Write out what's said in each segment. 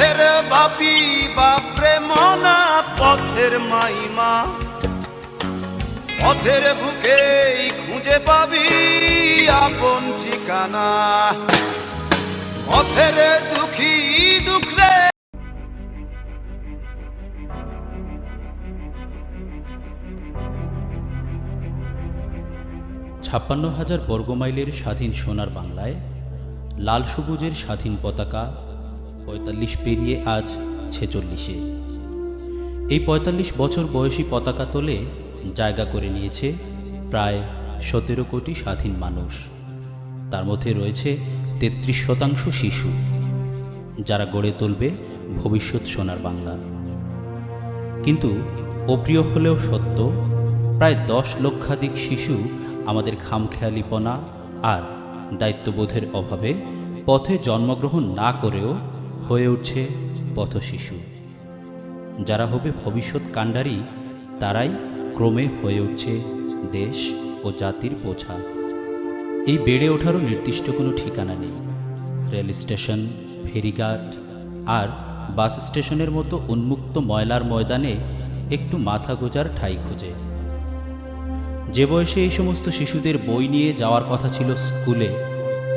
পথের বাপি বাপরে মনা, পথের মাইমা। পথের বুকেই খুঁজে পাবি আপন ঠিকানা। পথের দুঃখী দুঃখ রে। ছাপ্পান্ন হাজার বর্গমাইলের স্বাধীন সোনার বাংলায় লাল সবুজের স্বাধীন পতাকা পঁয়তাল্লিশ পেরিয়ে আজ ছেচল্লিশে। এই পঁয়তাল্লিশ বছর বয়সী পতাকা তোলে জায়গা করে নিয়েছে প্রায় সতেরো কোটি স্বাধীন মানুষ। তার মধ্যে রয়েছে তেত্রিশ শতাংশ শিশু, যারা গড়ে তুলবে ভবিষ্যৎ সোনার বাংলা। কিন্তু অপ্রিয় হলেও সত্য, প্রায় দশ লক্ষাধিক শিশু আমাদের খামখেয়ালিপনা আর দায়িত্ববোধের অভাবে পথে জন্মগ্রহণ না করেও হয়ে উঠছে পথশিশু যারা হবে ভবিষ্যৎ কাণ্ডারি, তারাই ক্রমে হয়ে উঠছে দেশ ও জাতির বোঝা। এই বেড়ে ওঠারও নির্দিষ্ট কোনো ঠিকানা নেই। রেল স্টেশন, ফেরিঘাট আর বাস স্টেশনের মতো উন্মুক্ত ময়লার ময়দানে একটু মাথা গোজার ঠাই খোঁজে। যে বয়সে এই সমস্ত শিশুদের বই নিয়ে যাওয়ার কথা ছিল স্কুলে,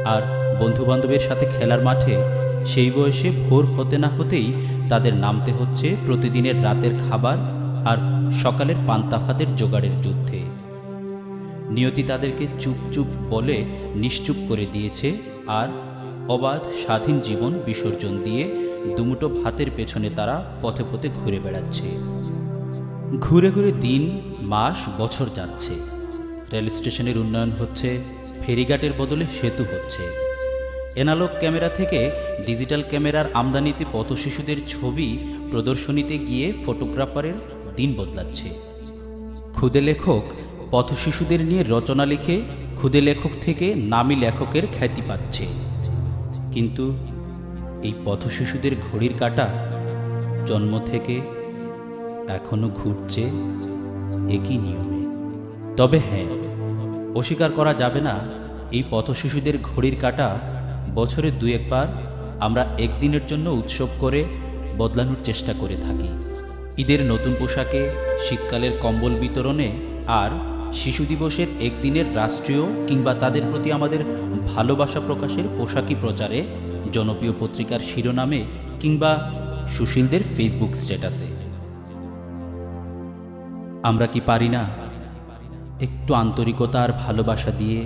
আর বন্ধুবান্ধবের সাথে খেলার মাঠে সেই বয়সে ভোর হতে না হতেই তাদের নামতে হচ্ছে প্রতিদিনের রাতের খাবার আর সকালের পান্তা ভাতের জোগাড়ের যুদ্ধে। নিয়তি তাদেরকে চুপ চুপ বলে নিশ্চুপ করে দিয়েছে আর অবাধ স্বাধীন জীবন বিসর্জন দিয়ে দুমুটো ভাতের পেছনে তারা পথে পথে ঘুরে বেড়াচ্ছে। ঘুরে ঘুরে দিন, মাস, বছর যাচ্ছে। রেল স্টেশনের উন্নয়ন হচ্ছে, ফেরিঘাটের বদলে সেতু হচ্ছে। এনালগ ক্যামেরা থেকে ডিজিটাল ক্যামেরার আমদানিতে পথশিশুদের ছবি প্রদর্শনীতে গিয়ে ফটোগ্রাফারের দিন বদলাচ্ছে। ক্ষুদে লেখক পথশিশুদের নিয়ে রচনা লিখে ক্ষুদে লেখক থেকে নামী লেখকের খ্যাতি পাচ্ছে। কিন্তু এই পথশিশুদের ঘড়ির কাঁটা জন্ম থেকে এখনও ঘুরছে একই নিয়মে। তবে হ্যাঁ অস্বীকার করা যাবে না, এই পথশিশুদের ঘড়ির কাঁটা বছরে দু একবার আমরা একদিনের জন্য উৎসব করে বদলানোর চেষ্টা করে থাকি। ঈদের নতুন পোশাকে, শীতকালের কম্বল বিতরণে আর শিশু দিবসের একদিনের রাষ্ট্রীয় কিংবা তাদের প্রতি আমাদের ভালোবাসা প্রকাশের পোশাকি প্রচারে জনপ্রিয় পত্রিকার শিরোনামে কিংবা সুশীলদের ফেসবুক স্ট্যাটাসে। আমরা কি পারি না? একটু আন্তরিকতা আর ভালোবাসা দিয়ে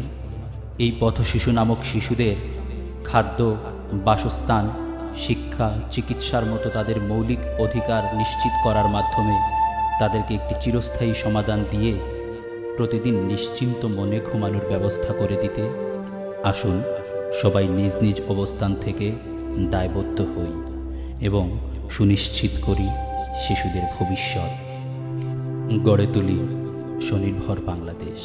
এই পথশিশু নামক শিশুদের খাদ্য, বাসস্থান, শিক্ষা, চিকিৎসার মতো তাদের মৌলিক অধিকার নিশ্চিত করার মাধ্যমে তাদেরকে একটি চিরস্থায়ী সমাধান দিয়ে প্রতিদিন নিশ্চিন্ত মনে ঘুমানোর ব্যবস্থা করে দিতে আসুন সবাই নিজ নিজ অবস্থান থেকে দায়বদ্ধ হই এবং সুনিশ্চিত করি শিশুদের ভবিষ্যৎ। গড়ে তুলি স্বনির্ভর বাংলাদেশ।